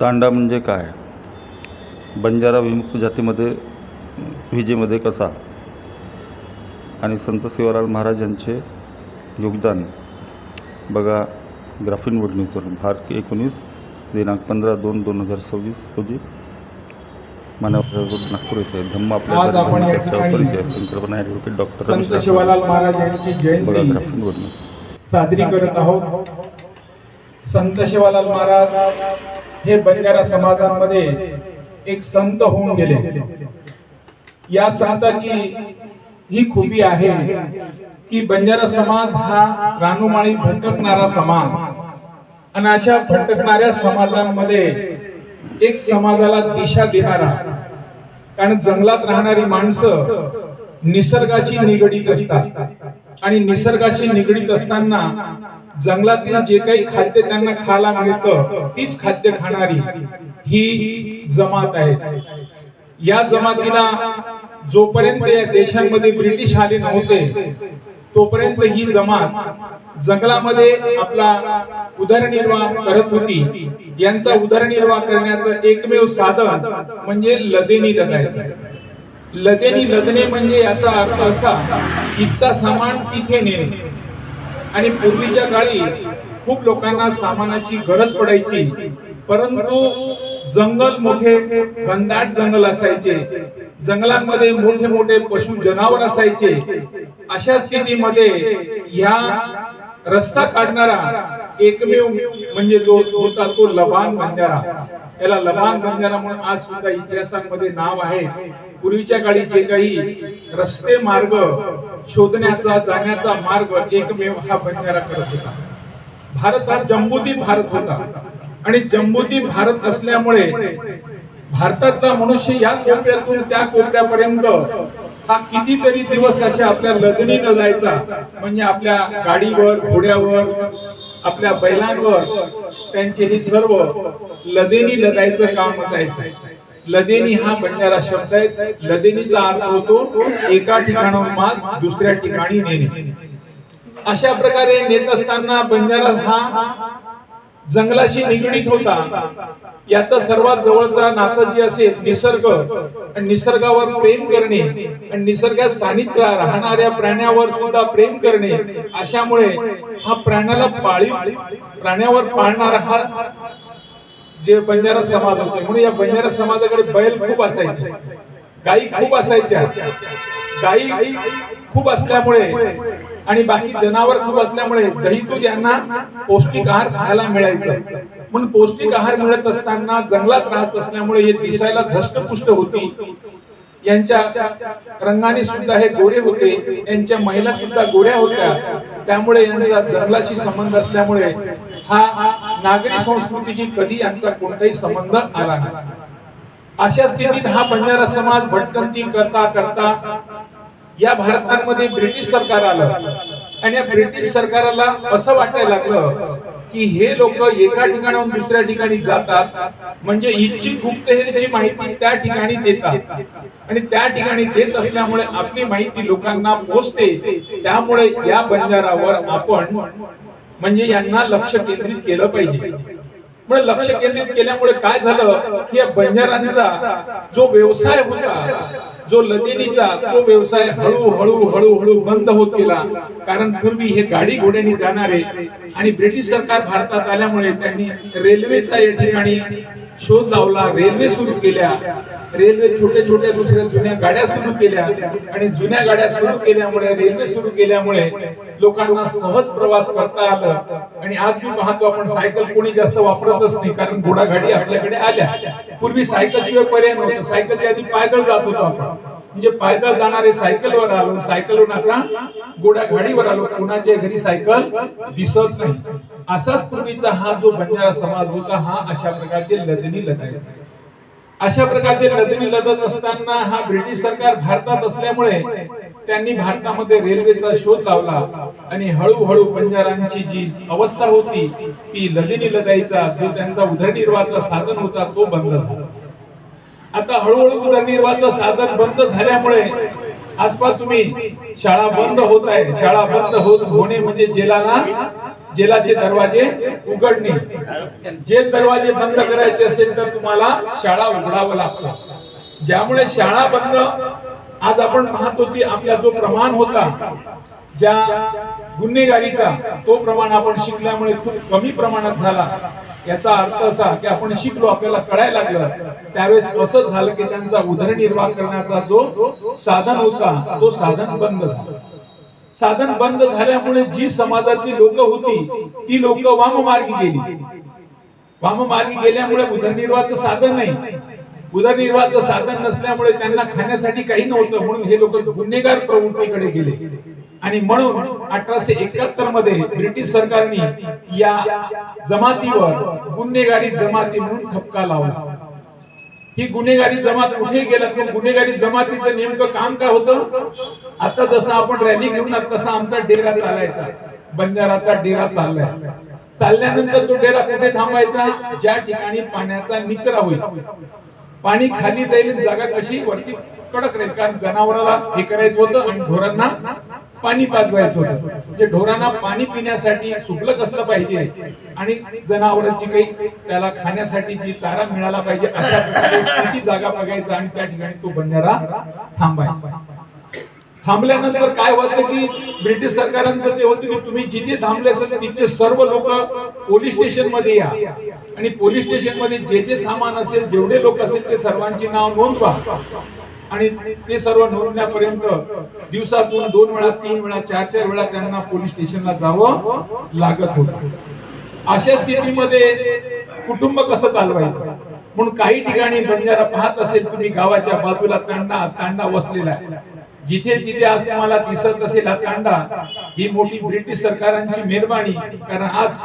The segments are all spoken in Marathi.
तांडा म्हणजे काय? बंजारा विमुक्त जातीमध्ये विजेमध्ये कसा? आणि संत सेवालाल महाराज यांचे योगदान. बघा ग्राफीन वडणीतून भार एकोणीस दिनांक पंधरा दोन दोन हजार सव्वीस रोजी. मानव नागपूर येथे धम्म आपल्या परिचय संकल्पना ॲडव्होकेट डॉक्टर संत शिवालाल महाराज यांची बघा जयंती ग्राफीन वडणी साजरी करत आहोत. संत शिवालाल महाराज हे बंजारा समाजांमध्ये एक संत होऊन गेले. या संताची ही खूबी आहे की बंजारा समाज हा रानोमाळी भटकणारा समाज. आणि अशा भटकणाऱ्या समाजांमध्ये एक समाजाला दिशा देणारा कारण जंगलात राहणारी माणसं निसर्गाशी निगडीत असतात. आणि निसर्गाशी निगडीत असताना जंगलातील जे काही खाद्य त्यांना खायला मिळतं तीच खाद्य खाणारी ही जमात आहे. या जमातीला जोपर्यंत या देशांमध्ये ब्रिटिश आले नव्हते तोपर्यंत ही जमात जंगलामध्ये आपला उदरनिर्वाह करत होती. यांचा उदरनिर्वाह करण्याचं एकमेव साधन म्हणजे लदेनी लदायचं लदेनी लदने म्हणजे याचा अर्थ असा इथचा सामान तिथे नेणे. आणि पूर्वीच्या काळी खूप लोकांना सामानाची गरज पडायची. परंतु जंगल मोठे घनदाट जंगल असायचे. जंगलांमध्ये मोठे मोठे पशु जनावर असायचे. अशा स्थितीमध्ये ह्या रस्ता काढणारा एकमेव म्हणजे जो होता तो लबान बंजारा. याला लबान बंजारा म्हणून आज सुद्धा इतिहासांमध्ये नाव आहे. पूर्वीच्या काळी जे काही रस्ते मार्ग शोधण्याचा जाण्याचा मार्ग एकमेव हा बंजारा करत होता. भारत हा जम्बुदी भारत होता. आणि जम्बुदी भारत असल्यामुळे भारतातला मनुष्य या कोपऱ्यातून त्या कोपऱ्यापर्यंत हा कितीतरी दिवस अशा आपल्या लदनीनं जायचा. म्हणजे आपल्या गाडीवर घोड्यावर आपल्या बैलांवर त्यांचे हे सर्व लदेनी लदायचं काम असायचं. लदेनी हा बनणारा शब्द आहे. लदेनीचा अर्थ होतो एका ठिकाणाहून माल दुसऱ्या ठिकाणी नेणे. अशा प्रकारे नेत असताना बंजारा हा जंगलाशी निगडीत होता. याचा सर्वात जवळचा नातं जे असेल निसर्ग. आणि निसर्गावर प्रेम करणे आणि निसर्गात सानिध्य राहणाऱ्या प्राण्यावर सुद्धा प्रेम करणे अशामुळे हा प्राण्याला पाळीव प्राण्यावर पाळणारा हा जे बंजारा समाज होते म्हणून या बंजारा समाजाकडे बैल खूप असायचे. गायी खूप असायच्या. गायी खूप असल्यामुळे आणि बाकी जनावर खूप असल्यामुळे दही दूध यांना पौष्टिक आहार खायला मिळायचं. म्हणून पौष्टिक आहार मिळत असताना जंगलात राहत असल्यामुळे हे दिसायला धष्टपुष्ट होती. यांच्या रंगाने सुद्धा हे गोरे होते. यांच्या महिला सुद्धा गोऱ्या होत्या. त्यामुळे यांचा जंगलाशी संबंध असल्यामुळे हा नागरी संस्कृतीशी कधी यांचा कोणताही संबंध आला नाही. अशा स्थितीत हा बंजारा समाज भटकंती करता करता या भारतामध्ये ब्रिटिश सरकार आलं. आणि या ब्रिटिश सरकाराला असं वाटायला लागलं की हे लोक एका ठिकाणाहून दुसऱ्या ठिकाणी जातात. म्हणजे इच्छित गुप्तहेरची माहिती त्या ठिकाणी देतात. आणि त्या ठिकाणी देत असल्यामुळे आपली माहिती लोकांना पोचते. त्यामुळे या बंजारावर आपण म्हणजे यांना लक्ष केंद्रित केलं पाहिजे. म्हणजे लक्ष केंद्रित केल्यामुळे काय झालं? की या बंजारांचा जो व्यवसाय होता जो लदिनीचा तो व्यवसाय हळू हळू हळू हळू बंद होत गेला. कारण पूर्वी हे गाडी घोड्याने जाणारे आणि ब्रिटिश सरकार भारतात आल्यामुळे त्यांनी रेल्वेचा या ठिकाणी शोध लावला रेल्वे सुरू केल्या. रेल्वे छोट्या छोट्या दुसऱ्या जुन्या गाड्या सुरू केल्या आणि जुन्या गाड्या सुरू केल्यामुळे रेल्वे सुरू केल्यामुळे लोकांना सहज प्रवास करता आलं. आणि आज मी पाहतो आपण सायकल कोणी जास्त वापरतच नाही कारण घोडागाडी आपल्याकडे आल्या. पूर्वी सायकल शिवाय पर्याय नव्हतं. सायकलच्या आधी पायदळ जात होतो आपण. म्हणजे पायदळ जाणारे सायकलवर आलो. सायकलवर आता घोड्या गाडीवर आलो. कुणाच्या घरी सायकल दिसत नाही. असाच पूर्वीचा हा जो बंजारा समाज होता हा अशा प्रकारचे लदनी लदायचा. अशा प्रकारचे लदनी लदत असताना हा ब्रिटिश सरकार भारतात असल्यामुळे त्यांनी भारतामध्ये रेल्वेचा शोध लावला आणि हळूहळू बंजारांची जी अवस्था होती ती लदिनी लदाईचा जो त्यांचा उदरनिर्वाहाचा साधन होता तो बंद झाला. आता हळूहळू उदरनिर्वाहाचं साधन बंद झाल्यामुळे आसपास तुम्ही शाळा बंद होत आहे. शाळा बंद होत होणे म्हणजे जेलाला जेलाचे दरवाजे उघडणे. जेल दरवाजे बंद करायचे असेल तर तुम्हाला शाळा उघडावं लागतं. ज्यामुळे शाळा बंद आज आपण पाहतो की आपला जो प्रमाण होता ज्या गुन्हेगारीचा तो प्रमाण आपण शिकल्यामुळे खूप कमी प्रमाणात झाला. याचा अर्थ असा की आपण शिकलो आपल्याला कळायला लागलं. त्यावेळेस असं झालं की त्यांचा उदरनिर्वाह करण्याचा जो साधन होता तो साधन बंद झालं. साधन बंद झाल्यामुळे जी समाजातली लोक होती ती लोक वाममार्गी गेली. वाममार्गी गेल्यामुळे उदरनिर्वाहाचं साधन नाही. उदरनिर्वाहाचं साधन नसल्यामुळे त्यांना खाण्यासाठी काही नव्हतं म्हणून हे लोक गुन्हेगार प्रवृत्तीकडे गेले. आणि म्हणून अठराशे एकाहत्तरमध्ये ब्रिटिश सरकारने या जमातीवर गुन्हेगारी जमाती म्हणून ठपका लावला. ही गुन्हेगारी जमात कुठे गेला पण गुन्हेगारी जमातीचं नेमकं काम काय होतं? आता जसं आपण रॅली घेऊन तसा आमचा डेरा चालायचा. बंजाराचा डेरा चाललाय. चालल्यानंतर तो डेरा कुठे थांबायचा? ज्या ठिकाणी पाण्याचा निचरा होईल. पाणी खाली जाईल जागा कशी? वरती कडक राहील. कारण जनावराला हे करायचं होतं आणि ढोरांना पाणी पाजवायचं होतं. म्हणजे ढोरांना पाणी पिण्यासाठी सुबलक असलं पाहिजे आणि जनावरांची काही त्याला खाण्यासाठी जी चारा मिळाला पाहिजे अशा प्रकारे जागा बघायचा आणि त्या ठिकाणी तो बंजारा थांबायचा. थांबल्यानंतर काय होतं की ब्रिटिश सरकारांचं ते होतं की तुम्ही जिथे थांबले असेल तिथे सर्व लोक पोलीस स्टेशनमध्ये या. आणि पोलीस स्टेशनमध्ये जे जे सामान असेल जेवढे लोक असेल ते सर्वांची नाव नोंदवा. आणि ते सर्व नोंदण्यापर्यंत दिवसातून दोन वेळा तीन वेळा चार चार वेळा त्यांना पोलीस स्टेशनला जावं लागत होतं. अशा स्थितीमध्ये कुटुंब कसं चालवायचं? म्हणून काही ठिकाणी बंजारा पाहत असेल तुम्ही गावाच्या बाजूला तांडा तांडा वसलेला आहे. जिथे तिथे आज तुम्हाला दिसत असेल हा तांडा ही मोठी ब्रिटिश सरकारांची मेहरबानी. कारण आज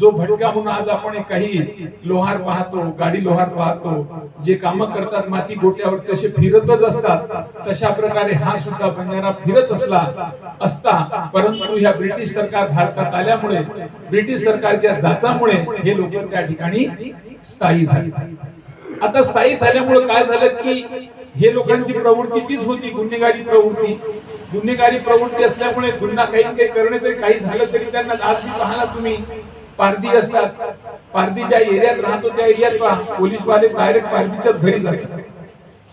जो भटका म्हणून आज आपण काही लोहार पाहतो गाडी लोहार पाहतो जे काम करतात माती गोट्यावर तसे फिरतच असतात तशा प्रकारे हा सुद्धा बंजारा फिरत असला असता परंतु ह्या ब्रिटिश सरकार भारतात आल्यामुळे ब्रिटिश सरकारच्या जाचामुळे हे लोक त्या ठिकाणी स्थायी झाले. आता स्थायी झाल्यामुळे काय झालं की हे लोकांची प्रवृत्ती तीच होती गुन्हेगारी प्रवृत्ती. गुन्हेगारी प्रवृत्ती असल्यामुळे गुन्हा काही काही करणे तरी काही झालं तरी त्यांना आज मी पाहला तुम्ही पारधी असतात. पारधी ज्या एरियात राहतो त्या एरियात पोलीस पोलीसवाले डायरेक्ट पारधीच्याच घरी जातात.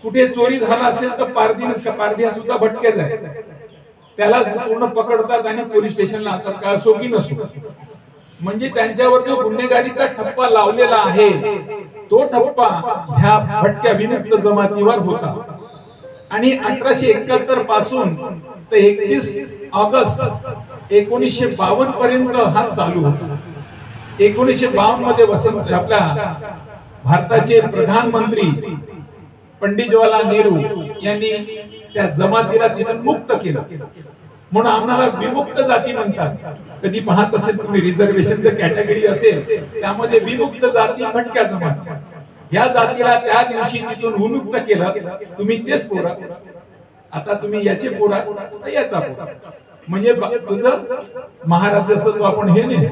कुठे चोरी झाला असेल तर पारधीनच का पारधी हा सुद्धा भटकेच आहे त्याला पूर्ण पकडतात आणि पोलीस स्टेशनला आणतात का असो की नसो. म्हणजे त्यांच्यावर जो गुन्हेगारीचा ठप्पा लावलेला आहे तो ठप्पा ह्या भटक्या विमुक्त जमातीवर होता. आणि अठराशे एकाहत्तरपासून ते एकतीस ऑगस्ट एकोणीसशे बावन्न पर्यंत हा चालू होता. एकोणीसशे बावन्नमध्ये वसंत आपल्या भारताचे प्रधानमंत्री पंडित जवाहरलाल नेहरू यांनी त्या जमातीला तिथून मुक्त केलं. म्हणून आम्हाला विमुक्त जाती म्हणतात. कधी पाहत असेल तुम्ही रिझर्वेशन जर कॅटेगरी असेल त्यामध्ये विमुक्त जाती फटक्या जमात. या जातीला त्या दिवशी तिथून विमुक्त केलं तुम्ही तेच पोरा. आता तुम्ही याचे पोरा याचा पोरा. म्हणजे तुझं महाराज जसं तो आपण हे नाही.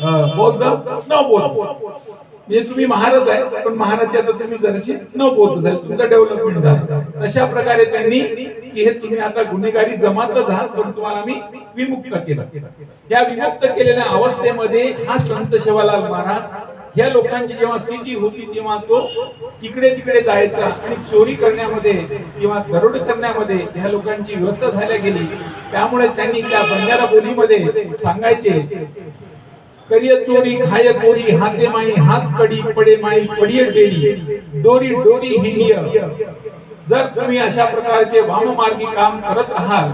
अं, न बोल म्हणजे तुम्ही महाराज आहे पण महाराजचे आता तुम्ही जरशी न पोहोच झाले तुमचं डेव्हलपमेंट झालं. तशा प्रकारे त्यांनी की हे तुम्ही आता गुन्हेगारी जमातच आहात पण तुम्हाला आम्ही विमुक्त केलं. या विमुक्त केलेल्या अवस्थेमध्ये हा संत शिवालाल महाराज या लोकांची जेव्हा स्थिती होती तेव्हा तो इकडे तिकडे जायचा आणि चोरी करण्यामध्ये किंवा दरोड करण्यामध्ये ह्या लोकांची व्यवस्था झाल्या गेली. त्यामुळे त्यांनी त्या बंजारा बोलीमध्ये सांगायचे करिय चोरी खाय कोरी हाते माई हात कडी पडे माई पडिय डेरी डोरी डोरी हिंडिय। जर तुम्ही अशा प्रकारचे वाममार्गी काम करत राहाल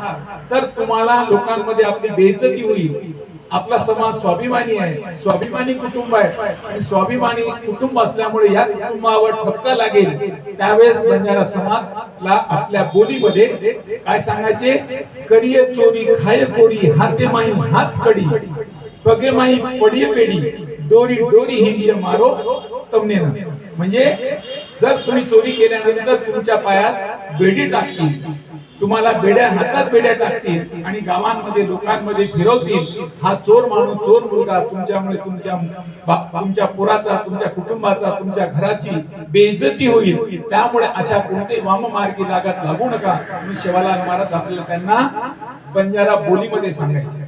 तर तुम्हाला लोकांमध्ये आपली बेइज्जती होईल. आपला समाज स्वाभिमानी आहे. स्वाभिमानी कुटुंब आहे. आणि स्वाभिमानी कुटुंब असल्यामुळे या कुटुंबावर ठपका लागेल. त्यावेळेस बंजारा समाजला आपल्या बोलीमध्ये काय सांगायचे? करिय चोरी खाय कोरी हाते माई हात कडी. पगे माई पडिय पेडी दोरी डोरी हिंडिय मारो तमने म्हणजे जर तुम्ही चोरी केल्यानंतर तुमच्या पायात बेडी टाकतील तुम्हाला बेड्या हातात बेड्या टाकतील आणि गावांमध्ये लोकांमध्ये फिरवतील हा चोर माणूस चोर मुलगा तुमच्यामुळे तुमच्या तुमच्या पोराचा तुमच्या कुटुंबाचा तुमच्या घराची बेइज्जती होईल. त्यामुळे अशा कोणते वाममार्गी लागत लागू नका. तुम्ही शिवालाल महाराज आपल्याला त्यांना बंजारा बोलीमध्ये सांगायचे.